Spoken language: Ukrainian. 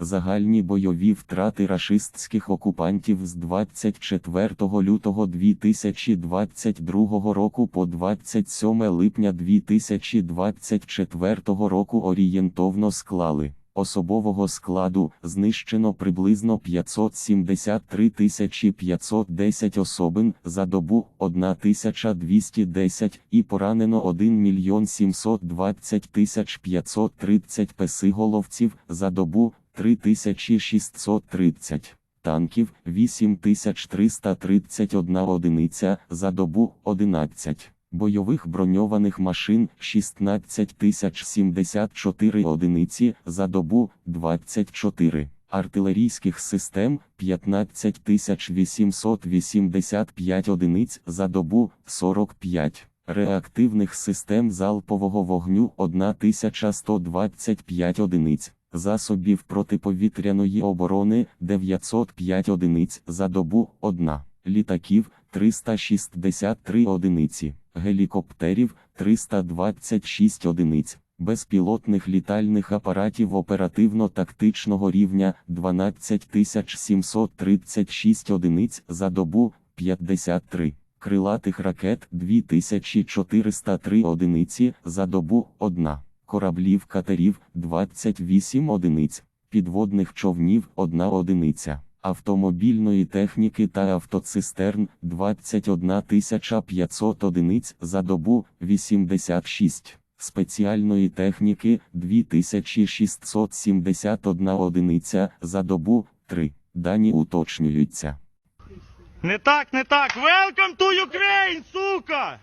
Загальні бойові втрати рашистських окупантів з 24 лютого 2022 року по 27 липня 2024 року орієнтовно склали. Особового складу знищено приблизно 573 510 особин за добу 1210 і поранено 1 мільйон 720 530 песиголовців за добу 3630. Танків 8331 одиниця за добу 11. Бойових броньованих машин 16074 одиниці за добу 24. Артилерійських систем 15885 одиниць за добу 45. Реактивних систем залпового вогню 1125 одиниць. Засобів протиповітряної оборони 905 одиниць за добу 1. Літаків 363 одиниці, гелікоптерів 326 одиниць, безпілотних літальних апаратів оперативно-тактичного рівня 12736 одиниць за добу 53. Крилатих ракет 2403 одиниці за добу 1. Кораблів катерів 28 одиниць, підводних човнів 1 одиниця, автомобільної техніки та автоцистерн 21 500 одиниць за добу 86, спеціальної техніки 2671 одиниця за добу 3. Дані уточнюються. Не так, не так. Welcome to Ukraine, сука!